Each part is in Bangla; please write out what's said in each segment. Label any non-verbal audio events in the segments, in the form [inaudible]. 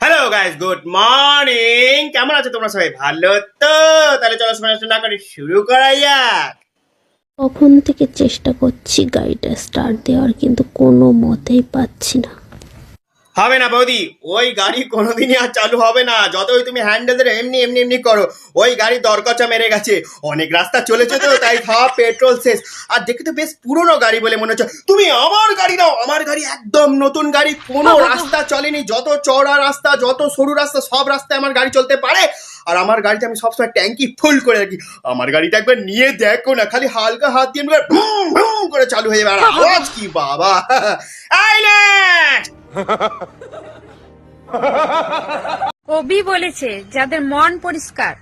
হ্যালো গাইস গুড মর্নিং কেমন আছো তোমরা সবাই? ভালো তো? তাহলে চলো সময় না করে শুরু করা যাক। কখন থেকে চেষ্টা করছি গাড়িটা স্টার্ট দেওয়ার, কিন্তু কোনো মতেই পাচ্ছি না। হবে না বৌদি ওই গাড়ি কোনোদিনই আর চালু হবে না। যতই তুমি হ্যান্ডেল ধরে এমনি এমনি এমনি করো ওই গাড়ি দরকচা মেরে গেছে। অনেক রাস্তা চলেছে তো তাই সব পেট্রোল শেষ। আর দেখে তো বেশ পুরনো গাড়ি বলে মনে হচ্ছে। তুমি আমার গাড়ি নাও আমার গাড়ি একদম নতুন গাড়ি কোনো রাস্তা চলেনি। যত চওড়া রাস্তা যত সরু রাস্তা সব রাস্তায় আমার গাড়ি চলতে পারে। আর আমার গাড়িতে আমি সবসময় ট্যাঙ্কি ফুল করে রাখি। আমার গাড়িটা একবার নিয়ে দেখো না খালি হালকা হাত দিয়ে করে চালু হয়ে যাবে। আর আওয়াজ কি বাবা? [laughs] আইল্যান্ড কবি বলেছে যাদের মন পরিষ্কার।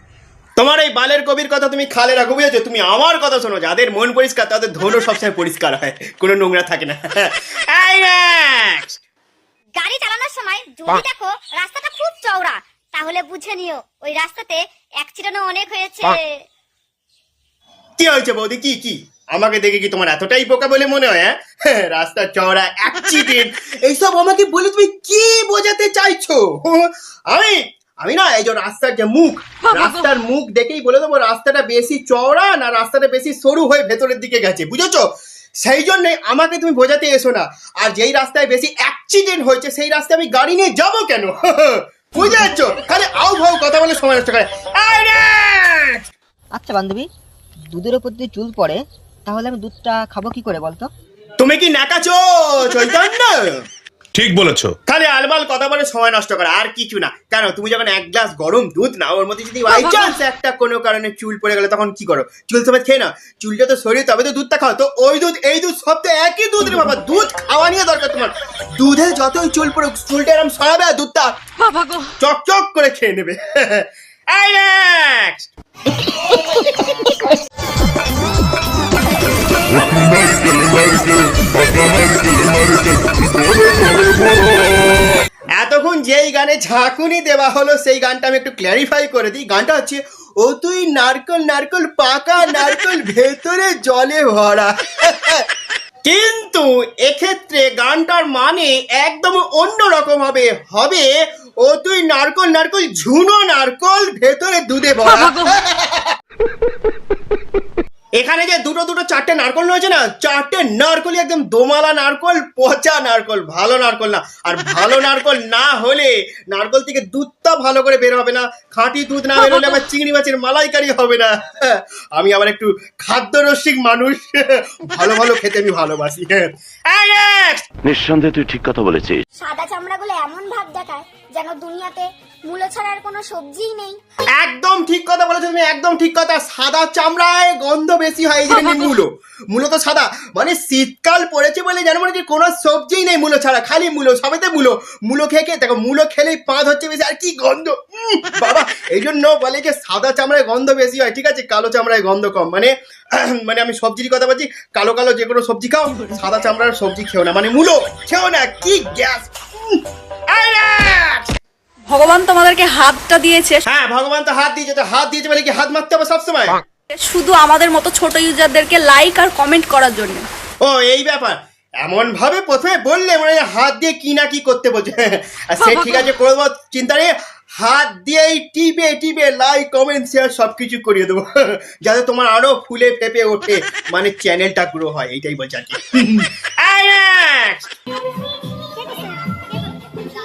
তোমার এই বালের কবির কথা তুমি খালে রাখো বুঝেছ? তুমি আমার কথা শোনো যাদের মন পরিষ্কার তাদের ধনও সবসময় পরিষ্কার হয়। কোনো নোংরা থাকে না। গাড়ি চালানোর সময় যদি দেখো রাস্তাটা খুব চওড়া তাহলে বুঝে নিও ওই রাস্তাতে অ্যাক্সিডেন্টও অনেক হয়েছে। কি হয়েছে বৌদি? কি কি? আমাকে দেখে কি তোমার এতটাই বোকা বলে মনে হয় হ্যাঁ? রাস্তা চওড়া অ্যাক্সিডেন্ট এইসব আমাকে বলে তুমি কি বোঝাতে চাইছো? আমি আমি না, এই যে রাস্তার যে মুখ, রাস্তার মুখ দেখেই বলে দেবো, রাস্তাটা বেশি চওড়া না রাস্তাটা বেশি সরু হয়ে ভেতরের দিকে গেছে, বুঝেছ? সেই জন্যে আমাকে তুমি বোঝাতে এসো না। আর যেই রাস্তায় বেশি অ্যাক্সিডেন্ট হয়েছে, সেই রাস্তায় আমি গাড়ি নিয়ে যাব কেন? [laughs] বুঝে যাচ্ছ? খালি আউ ভাউ কথা বলে সময় নষ্ট করে। আচ্ছা বান্ধবী দুধের ওপর যদি চুল পড়ে তাহলে আমি দুধটা খাব কি করে বলতো? তুমি কি নাকাছো চৈতন্য? ঠিক বলেছ। খালি আলবাল কথা বলে সময় নষ্ট করা আর কিছু না। কেন তুমি যখন এক গ্লাস গরম দুধ নাও ওর মধ্যে যদি বাই চান্স একটা কোনো কারণে চুল পড়ে গেলে তখন কি করো? চুল সমেত খেয়ে না চুলটা তো সরিয়ে তবে তো দুধটা খাও। তো ওই দুধ এই দুধ সব তো একই দুধ রে বাবা। দুধ খাওয়া নিয়ে দরকার তোমার। দুধে যতই চুল পড়ুক চুলটা এরকম সরাবে আর দুধটা চকচক করে খেয়ে নেবে। [laughs] এই next! এতক্ষণ যেই গানে ঝাঁকুনি দেওয়া হলো, সেই গানটা আমি একটু ক্ল্যারিফাই করে দিই। গানটা হচ্ছে, ও তুই নারকল নারকল পাকা, নারকল ভেতরে জলে ভরা। কিন্তু এক্ষেত্রে গানটার মানে একদম অন্য রকম হবে। হবে, ও তুই নারকল নারকল, ঝুনো নারকল ভেতরে দুধে ভরা। এখানে যে দুটো দুটো চারটে নারকল রয়েছে না চারটে নারকলই একদম দোমালা নারকল পচা নারকল ভালো নারকল না। আর ভালো নারকল না হলে নারকল থেকে দুধটা ভালো করে বের হবে না খাঁটি দুধ না বেরোলে আবার চিংড়ি মাছের মালাইকারি হবে না। আমি আবার একটু খাদ্য রসিক মানুষ ভালো ভালো খেতে আমি ভালোবাসি। নিঃসন্দেহে তুই ঠিক কথা বলেছিস। সাদা চামড়াগুলো এমন ভাব দেখায় যেন দুনিয়াতে মূলো ছাড়া আর কোনো সবজিই নেই। একদম ঠিক কথা বলেছ তুমি একদম ঠিক কথা। সাদা চামড়ায় গন্ধ বেশি হয় এই জন্য [laughs] মূলো। মূলো তো সাদা। মানে শীতকাল পড়েছে বলে জানো মানে যে কোনো সবজিই নেই মূলো ছাড়া খালি মূলো সবেতে মূলো। মূলো খেয়ে খেয়ে দেখো মূলো খেলেই পাঁচ হচ্ছে বেশি আর কি গন্ধ। বাবা এই জন্য বলে যে সাদা চামড়ায় গন্ধ বেশি হয় ঠিক আছে? কালো চামড়ায় গন্ধ কম। মানে [clears throat] মানে আমি সবজির কথা বলছি কালো কালো যে কোনো সবজি খাও সাদা চামড়ার সবজি খেও না। মানে মূলো খেও না কি গ্যাস। ভগবান তোমাদেরকে হাতটা দিয়েছে। হ্যাঁ ভগবান তো হাত দিয়েছে তো হাত দিয়েছে বলে কি হাত মারতে হবে সবসময়? শুধু আমাদের মতো ছোট ইউজারদেরকে লাইক আর কমেন্ট করার জন্য। ও এই ব্যাপার। এমন ভাবে প্রথমে বললে মানে হাত দিয়ে কি না কি করতে বলছে। [laughs] আর সে ঠিক আছে করব চিন্তা নেই। হাত দিয়েই টিপে টিপে লাইক কমেন্ট শেয়ার সবকিছু করিয়ে দেবো। [laughs] যাতে তোমার আরও ফুলে ফেপে ওঠে। মানে চ্যানেলটা গ্রো হয় এইটাই বলছে আর কি! [laughs]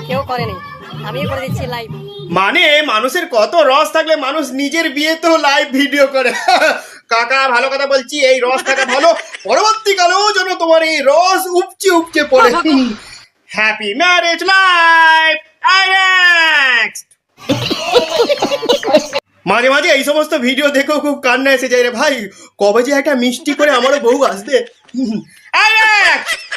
কেউ করেনি। আমিও করে দিচ্ছি লাইভ মানে মানুষের কত রস থাকলে মানুষ নিজের বিয়েতেও লাইভ ভিডিও করে। [laughs] কাকা ভালো কথা বলছি এই রস থাকা ভালো। পরবর্তীকালেও যেন তোমার এই রস উপচে উপচে পড়ে। হ্যাপি ম্যারেজ লাইফ মাঝে মাঝে এই সমস্ত ভিডিও দেখেও খুব কান্না এসে যায় রে ভাই। কবে যে একটা মিষ্টি করে আমারও বউ আসবে! [laughs]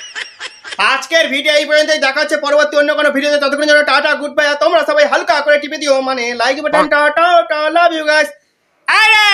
আজকের ভিডিও এই পর্যন্তই। দেখা হচ্ছে পরবর্তী অন্য কোনো ভিডিওতে। ততক্ষণ জন্য টাটা গুড বাই আর তোমরা সবাই হালকা করে টিপে দিও। মানে like button tata love you guys আরে